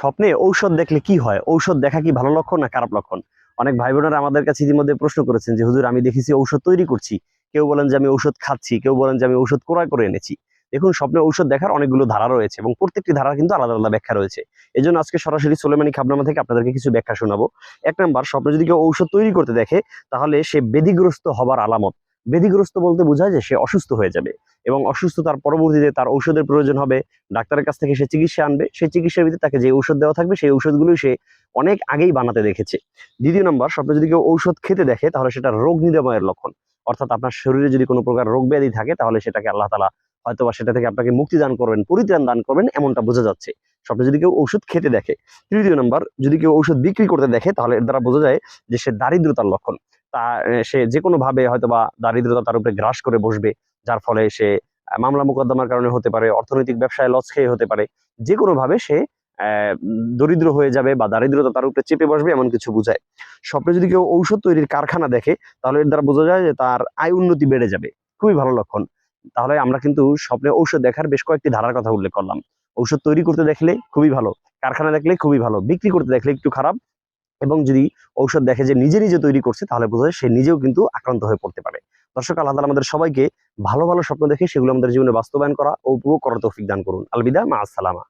স্বপ্নে ঔষধ দেখলে কি হয়? ঔষধ দেখা কি ভালো লক্ষণ না খারাপ লক্ষণ? অনেক ভাই বোনেরা আমাদের কাছে ইতিমধ্যে প্রশ্ন করেছেন যে, হুজুর, আমি দেখেছি ঔষধ তৈরি করছি। কেউ বলেন যে, আমি ঔষধ খাচ্ছি, কেউ বলেন যে, আমি ঔষধ ক্রয় করে এনেছি। দেখুন, স্বপ্নে ঔষধ দেখার অনেকগুলো ধারা রয়েছে এবং প্রত্যেকটি ধারা কিন্তু আলাদা আলাদা ব্যাখ্যা রয়েছে। এই জন্য আজকে সরাসরি সোলেমানি খাবনামা থেকে আপনাদেরকে কিছু ব্যাখ্যা শোনাবো। এক নাম্বার, স্বপ্নে যদি কেউ ঔষধ তৈরি করতে দেখে, তাহলে সে বেদিগ্রস্ত হবার আলামত। বেদিগ্রস্ত বলতে বোঝায় যে সে অসুস্থ হয়ে যাবে এবং অসুস্থতার পরবর্তীতে তার ঔষধের প্রয়োজন হবে। ডাক্তারের কাছ থেকে সে চিকিৎসা আনবে। সেই চিকিৎসার ভিত্তিতে তাকে যে ঔষধ দেওয়া থাকবে, সেই ঔষধগুলোই সে অনেক আগেই বানাতে দেখেছে। দ্বিতীয় নম্বর, স্বপ্নে যদি কেউ ঔষধ খেতে দেখে, তাহলে সেটা রোগ নিরাময়ের লক্ষণ। অর্থাৎ আপনার শরীরে যদি কোনো প্রকার রোগ ব্যাধি থাকে, তাহলে সেটাকে আল্লাহ তালা হয়তো বা সেটা থেকে আপনাকে মুক্তি দান করবেন, পরিত্রাণ দান করবেন, এমনটা বোঝা যাচ্ছে। স্বপ্নে যদি কেউ ঔষধ খেতে দেখে, তৃতীয় নম্বর, যদি কেউ ঔষধ বিক্রি করতে দেখে, তাহলে এর দ্বারা বোঝা যায় যে সে দারিদ্রতার লক্ষণ। তা সে যে কোনো ভাবে হয়তো বা দারিদ্রতা তার উপরে গ্রাস করে বসবে, যার ফলে সে মামলা মোকদ্দমার কারণে হতে পারে, অর্থনৈতিক ব্যবসায় লস খেয়ে হতে পারে। যে কোনো ভাবে সে দরিদ্র হয়ে যাবে বা দারিদ্রতা তার উপরে চেপে বসবে, এমন কিছু বোঝায়। স্বপ্নে যদি কেউ ঔষধ তৈরির কারখানা দেখে, তাহলে এর দ্বারা বোঝা যায় যে তার আয় উন্নতি বেড়ে যাবে। খুবই ভালো লক্ষণ। তাহলে আমরা কিন্তু স্বপ্নে ঔষধ দেখার বেশ কয়েকটি ধারার কথা উল্লেখ করলাম। ঔষধ তৈরি করতে দেখলে খুবই ভালো, কারখানা দেখলে খুবই ভালো, বিক্রি করতে দেখলে একটু খারাপ এবং যদি ঔষধ দেখে যে নিজে নিজে তৈরি করছে, তাহলে বোঝা সে নিজেও কিন্তু আক্রান্ত হয়ে পড়তে পারে। দর্শক, আল্লাহ আমাদের সবাইকে ভালো ভালো স্বপ্ন দেখে সেগুলো আমাদের জীবনে বাস্তবায়ন করা ও উপভোগ করার তৌফিক দান করুন। আলবিদা, মা আসসালামা।